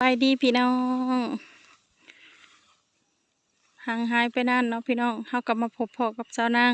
ไปดีพี่น้องห่างหายไปนานเนาะพี่น้องเฮากลับมาพบพอกับสานาง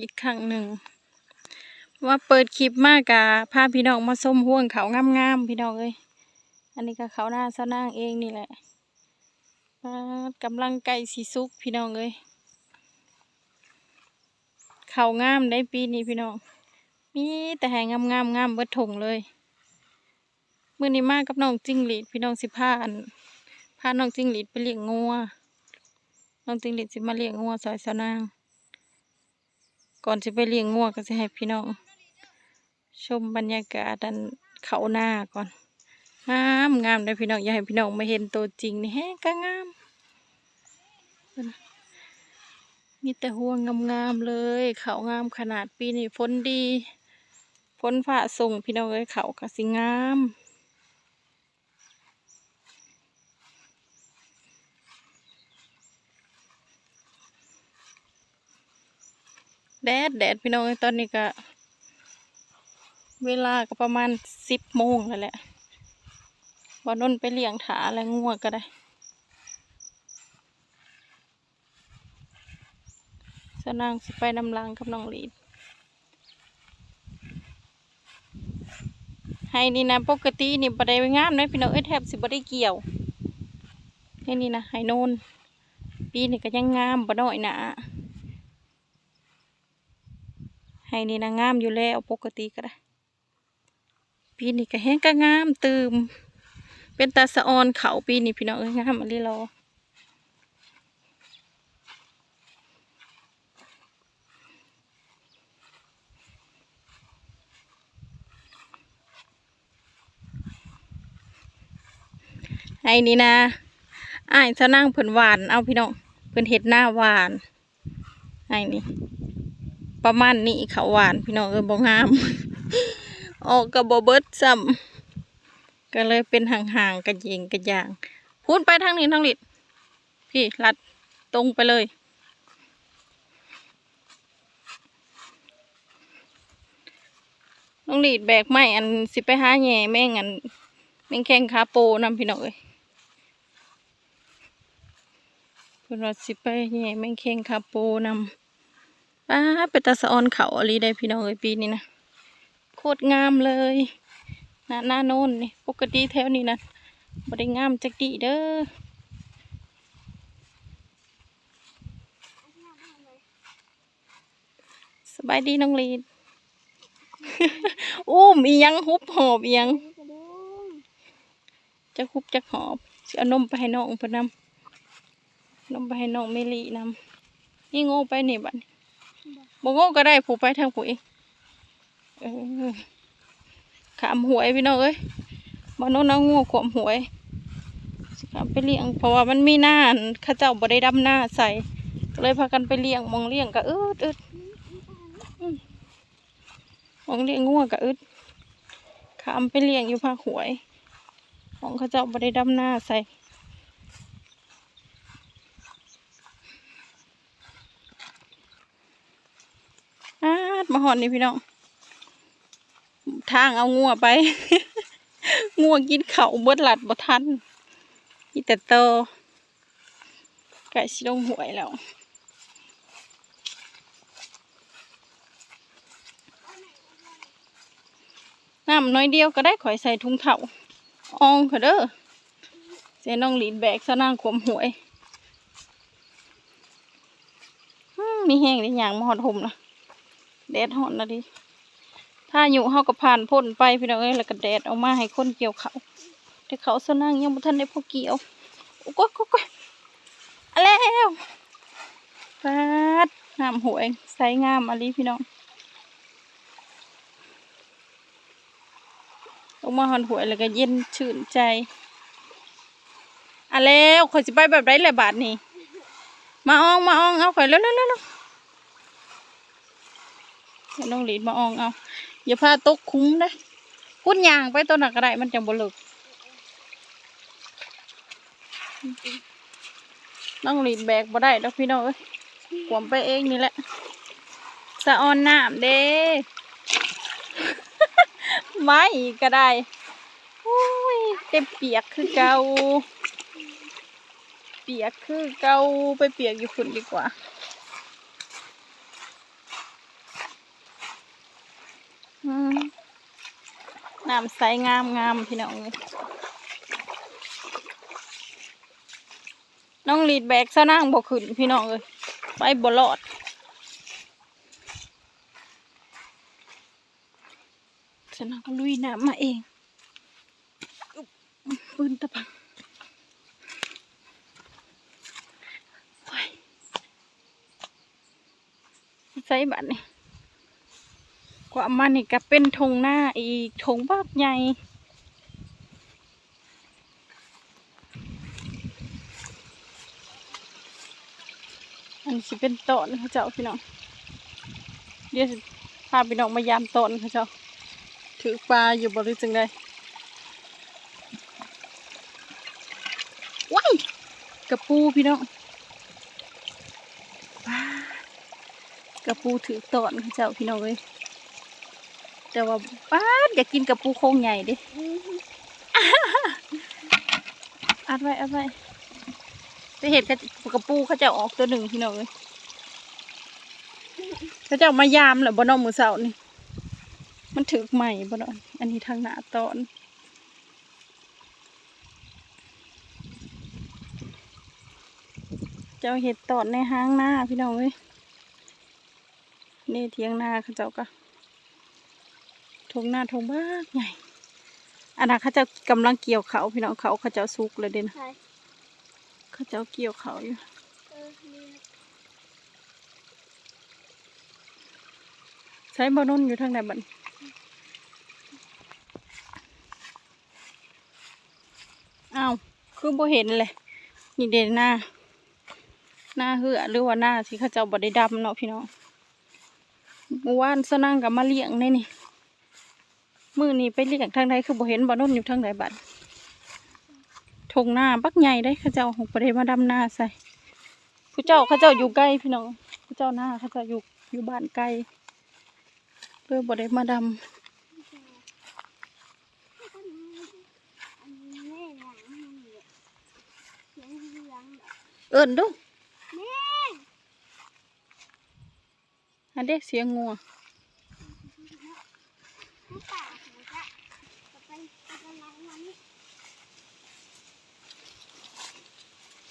อีกครั้งหนึ่ง ว่าเปิดคลิปมากกะพาพี่น้องมาส้มห่วงเขางามๆพี่น้องเอ้ยอันนี้ก็เขาหน้าสานางเองนี่แหละกำลังไก่สีสุกพี่น้องเอ้ยเขางามได้ปีนี้พี่น้องมีแต่แหงงามงามๆงามเบิดถงเลย มื่อนี้มากับน้องจิ้งหรีดพี่น้องสิพาอันพาน้องจิ้งหรีดไปเลี้ยงงัวน้องจิ้งหรีดสิมาเลี้ยงงัวซอยสาวนาง ก่อนจะไปเลี้ยงงัวก็จะให้พี่น้อง ชมบรรยากาศดันเขาหน้าก่อนงามงามเลยพี่น้องอยากให้พี่น้องมาเห็นตัวจริงนี่แฮะก็งาม มีแต่ห่วงงามๆเลยเขางามขนาดปีนี้ฝนดีฝนฝ่าส่งพี่น้องเอ้ยเขาก็สิงาม แดดแดดพี่น้องเอ้ตอนนี้ก็ เวลาก็ประมาณสิบโมงแล้วแหละบอนนไปเลี้ยงถาอะไรงัวก็ได้สนางสิไปนำลังกับน้องลีดให้นี่นะปกตินี่บ่ได้งามเลยพี่น้องเอ้ยแทบสิบ่ได้เกี่ยวให้นี่นะให้โนนปีนี่ก็ยังงามบ่น้อยหนะ ให้นี่นะงามอยู่แล้วปกติก็ได้ปีนี้ก็แห้งก็งามตืมเป็นตาสะออนเขาปีนี้พี่น้องเอ้ยงามอะไรรอให้นี่นะไอ้จะนั่งเพิ่นหวานเอาพี่น้องเพิ่นเห็ดหน้าหวานให้นี่ ประมาณนี้เขาหวานพี่น้องเออบ่งาม ออกกับบเบิดซ้ำก็เลยเป็นห่างๆกันยิงกันอย่าง พูดไปทางนี้ทางลิดพี่ลัดตรงไปเลยน้องหลีดแบกไม้อันสิไปหาแหน่แม่งอันแม่งแข้งขาโปนำพี่น้องเอ้ยพิ่นว่าสิไปแหน่แม่งแข้งขาโปนำ ป้าเป็นตาสะออนเขาอลีได้พี่น้องเอ้ยปีนี้นะโคตรงามเลยหน้าหน้าโน่นนี่ปกติแถวนี้นะบ่ได้งามจักดีเด้อสบายดีน้องลีดอุ้มอียังฮุบหอบอียังจะฮุบจะหอบสิเอานมไปให้น้องพนนำนมไปให้น้องเมลีนำนี่โง่ไปนี่บัดนี้ บงโง่ก็ได้ผูกไปทางผูกเองขามหวยพี่น้องเอ้ยบ้านโน้นเอางูขวมหวยสิขามไปเลี้ยง เพราะว่ามันมีหน้านข้าเจ้าบ่ได้ดำหน้าใส่ก็เลยพากันไปเลี้ยงมองเลี้ยงก็อึดอึดมองเลี้ยงงูก็อึดขามไปเลี้ยงอยู่ภาคหวย ของข้าเจ้าบ่ได้ดำหน้าใส่ อาด มาหอนนี่พี่น้องทางเอางัวไป งัวกินเขาเบิดหลัดบ่ทันอีแต่โตไก่ชิลงหวยแล้วน้ำน้อยเดียวก็ได้ข่อยใส่ถุงเถ่าอองค่ะเด้อเสียน้องหลีดแบกซะนางขวมหวยมีแห้งได้อย่างมหอดห่มนะ แดดหอนนะดิ ถ้าอยู่เฮาก็ผ่านพ้นไปพี่น้องเอ้ยแล้วก็แดดออกมาให้คนเกี่ยวเขาแต่เขาสนั่งยังบ่ทันได้พอเกี่ยวโอ้ก็ก็ก็อะแล้วปาดงามหวยใสงามอะลีพี่น้องออกมาหอนหวยแล้วก็เย็นชื่นใจอะแล้วข่อยสิไปแบบไรแหละบาทนี้มาอองมาอองเอาข่อยเร็วเร็วเร็วเร็ว ให้น้องหลีดมาอองเอาอย่าพาตกคุ้มนะพุ่นยางไปตัวหนักอะไรมันจังบลิกน้องหลีดแบกบ่ได้ดอกพี่น้องเอ้ยขวมไปเองนี่แหละสะออนน้ำเด้ไม่ก็ได้โอ้เต็มเปียกคือเกาเปียกคือเกาไปเปียกอยู่ฝุ่นดีกว่าอืม น้ำใสงามงามพี่น้องเอ้ยน้องลีดแบกซะนั่งบ่ขึ้นพี่น้องเอ้ยไปบ่รอดฉันเอาก็ลุยน้ำมาเองปืนตะปังใส่บัตรนี่ กว่ามันนี่ก็เป็นธงหน้าอีกธงบากใหญ่อันนี้เป็นตอนเขาเจ้าพี่น้องเดี๋ยวพาพี่น้องมายามตอนเขาเจ้าถือปลาอยู่บริจึงได้ว้ายกระปูพี่น้องกระปูถือตอนเขาเจ้าพี่น้องเลย แต่ว่าป้าดอยากกินกระปูโคงใหญ่ดิอัดไว้อัดไว้จะเห็นกระกระปูเขาเจะออกตัวหนึ่งพี่น้องเลยเขาเจะมายามเหรอบนนอมือเสานี่ มันถึกใหม่บ่เนาะอันนี้ทางหน้าตอนเจ้าเห็ดตอนในห้างหน้าพี่น้องเว้ยนี่เทียงหน้าเขาเจ้าก็ ทงหน้าทงบ้ากใหญ่อันนั้นเขาเจ้ากำลังเกี่ยวเขาพี่น้องเขาเขาเจ้าสุกเลยเด่นใช่เขาเจ้าเกี่ยวเขาอยู่เออนี่ใช้บอนุ่นอยู่ทางไหนบัดนอ้าวคือบ่เห็นเลยนี่เด่นหน้า หน้าเหือหรือว่าหน้าที่เขาเจ้าบ่ได้ดำเนาะพี่น้องเมื่อวานสนั่งกับมาเลี้ยงในนี่ มือนี้ไปเลี้ยงทางใดคือบ่เห็นบ่นุ่นอยู่ทางใดบัดทงหน้าบักใหญ่ได้เขาเจ้าของบ่ได้มาดำหน้าใส่ผู้เจ้าเขาเจ้าอยู่ใกล้พี่น้องผู้เจ้าหน้าเขาเจ้าอยู่อยู่บ้านไกลเลยบ่ได้มาดอันนี้แม่หลังมันเนี่ยเสียงเหลืองำเอิ้นดูแม่อันเด็กเสียงงัว ผู้ป่าหัวจะจะไปจะไปไหนมานี่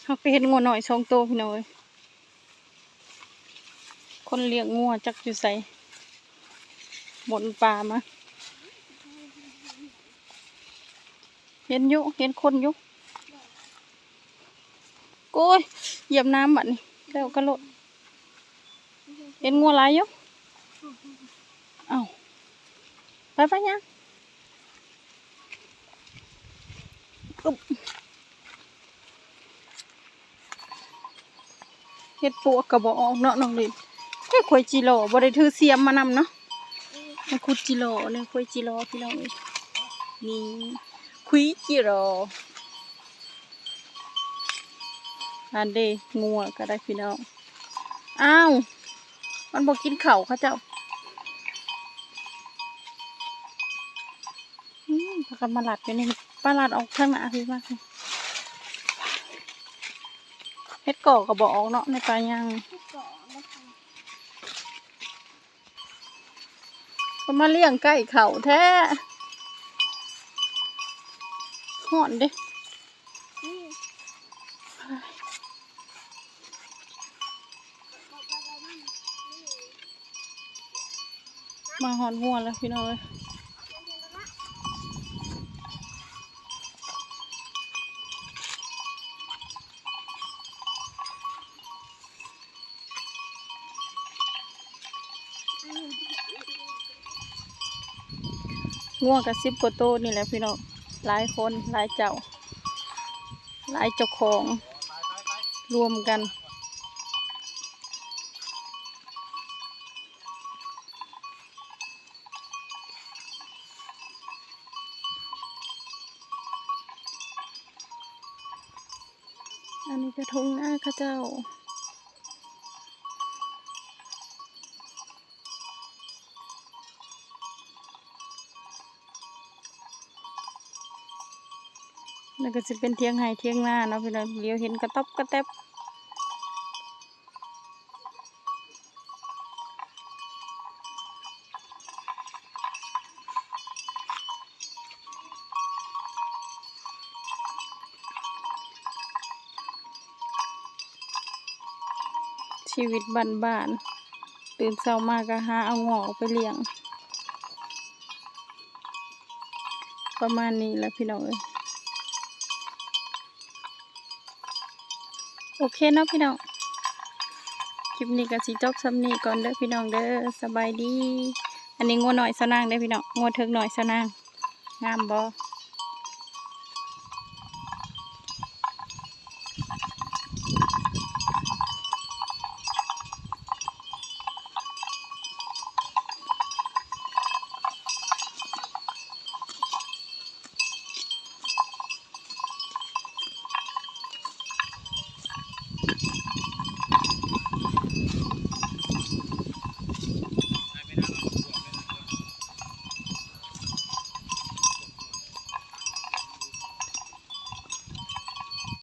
เขาไปเห็นงัวหน่อยสองตัวพี่น้องเอ้ยคนเลี้ยงงัวจักอยู่ใส่บนป่ามาเห็นอยุเห็นคนอยุโก้ยเหยียบน้ำบัดนี่แล้วก็ลดเห็นงัวหลายอยุเอ้าไปไปยังอึ๊บ เฮ็ดปวกกระบอกออกเนาะน้องลินแค่ขวยจิโร่บ่ได้ถือเสียมมานำเนาะคุดจิโร่เนี่ยขวยจิโร่พี่น้องเอ้ยนี่คุยจิโร่อันเดงัวก็ได้พี่น้องอ้าวมันบอกกินเข่าเขาเจ้าอืมพากันมาหลัดอยู่นี่ปลาหลัดออกข้างหน้าพี่มากเลย ฮ็ดก่อก็บอกออกเนาะในปลายังก็มาเลี้ยงไก่เขาแท้ห่อนด้นี่บอกว่าเรานั่นนี่มาหอนหัวแล้วพี่น้องเอ้ย เดี๋ยวเดี๋ยวนะ ง่วงกับสิบกว่าโตนี่แหละพี่น้องหลายคนหลายเจ้า หลายเจ้าของรวมกันอันนี้กระทงหน้าข้าเจ้า แล้วก็จะเป็นเทียงไห้เทียงหน้าเนาะพี่น้องเลี้ยวเห็นกระต๊อบกระแตบชีวิตบ้านๆตื่นเช้ามาก็หาเอางอกไปเลี้ยง ประมาณนี้แหละพี่น้องเอ้ย โอเคเนาะพี่น้อง คลิปนี้ก็สิจบสำนี้ก่อนเด้อพี่น้องเด้อสบายดี อันนี้งัวหน่อยสนางเด้อพี่น้องงัวเถิงหน่อยสนางงามบ่